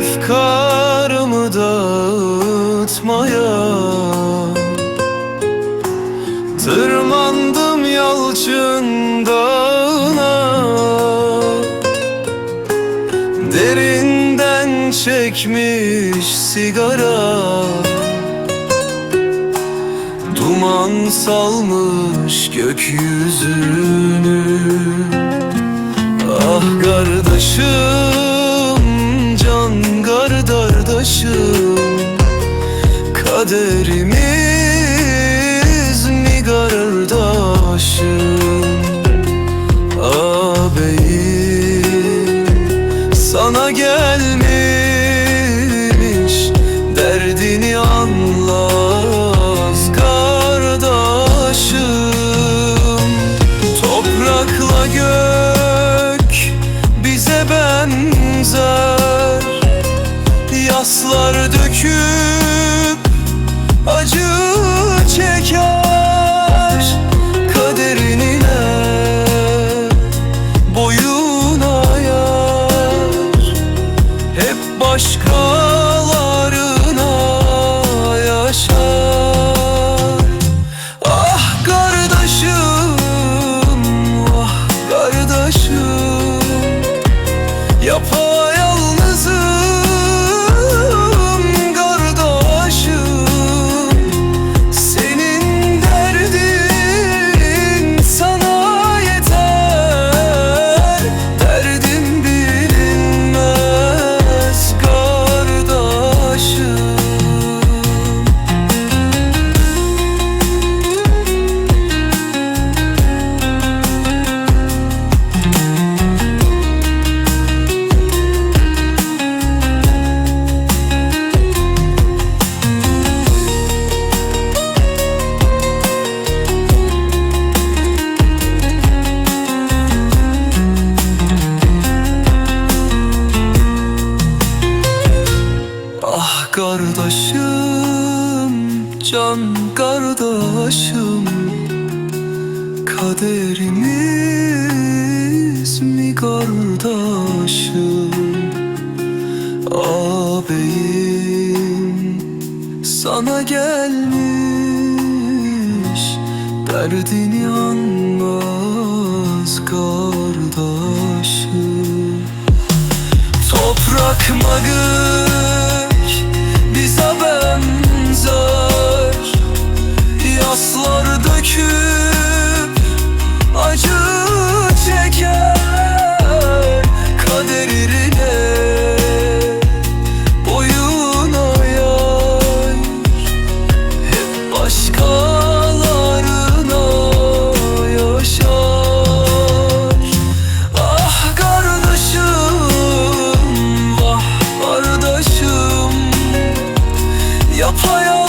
efkarımı dağıtmaya Tırmandım yalçın dağına Derinden çekmiş sigara. Duman salmış gökyüzünü. Ah kardeşim. Kardeşim Kaderimiz mi kardeşim Ağabeyim sana gelmiş Yaslar döküp acı çeker Kaderine boyun ayar Hep başkalarına kardeşim, can kardeşim. Kaderimiz mi kardeşim? Ağabeyim sana gelmiş Derdini anmaz kardeşim. Toprak mı Yok hayal